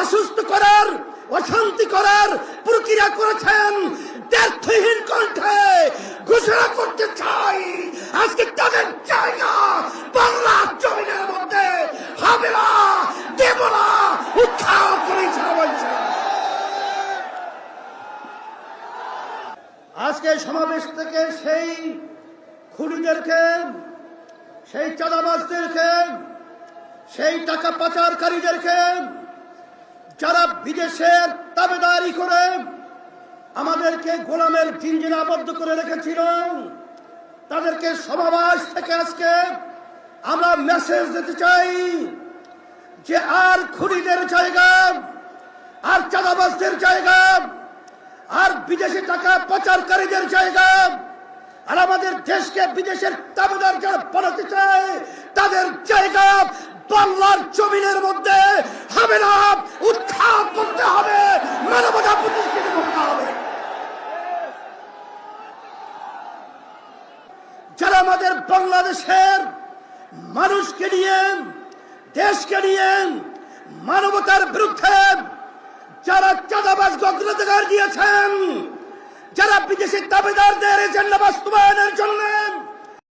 অসুস্থ করার, অশান্তি করার প্রক্রিয়া করেছেন দ্ব্যর্থহীন কণ্ঠে ঘোষণা করতে চাই। আজকে তাদের জায়গা বাংলা জমিনের মধ্যে হবে না দেব না উৎসাহ করে আজকে সমাবেশ থেকে সেই খুনিদেরকে, সেই চাঁদাবাজদেরকে, সেই টাকা পাচারকারীদেরকে যারা বিদেশের দাবেদারি করে আমাদেরকে গোলামের জিঞ্জিনে আবদ্ধ করে রেখেছিল, তাদেরকে সমাবেশ থেকে আজকে আমরা মেসেজ দিতে চাই যে আর খুনিদের জায়গা, আর চাঁদাবাজদের জায়গা, আর বিদেশি টাকা পাচারকারীদের জায়গা, আর আমাদের দেশকে বিদেশের দাবিদার যারা পড়াতে চায়, তাদের জায়গা বাংলার জমিনের মধ্যে হবে না। উৎখাত করতে হবে। মানবতা প্রতিষ্ঠিত করতে হবে। যারা আমাদের বাংলাদেশের মানুষকে নিয়ে, দেশকে নিয়ে মানবতার বিরুদ্ধে যারা চাঁদাবাজ অগ্রাধিকার দিয়েছেন, যারা বিদেশি দাবিদারদের এজেন্ডা বাস্তবায়নের জন্য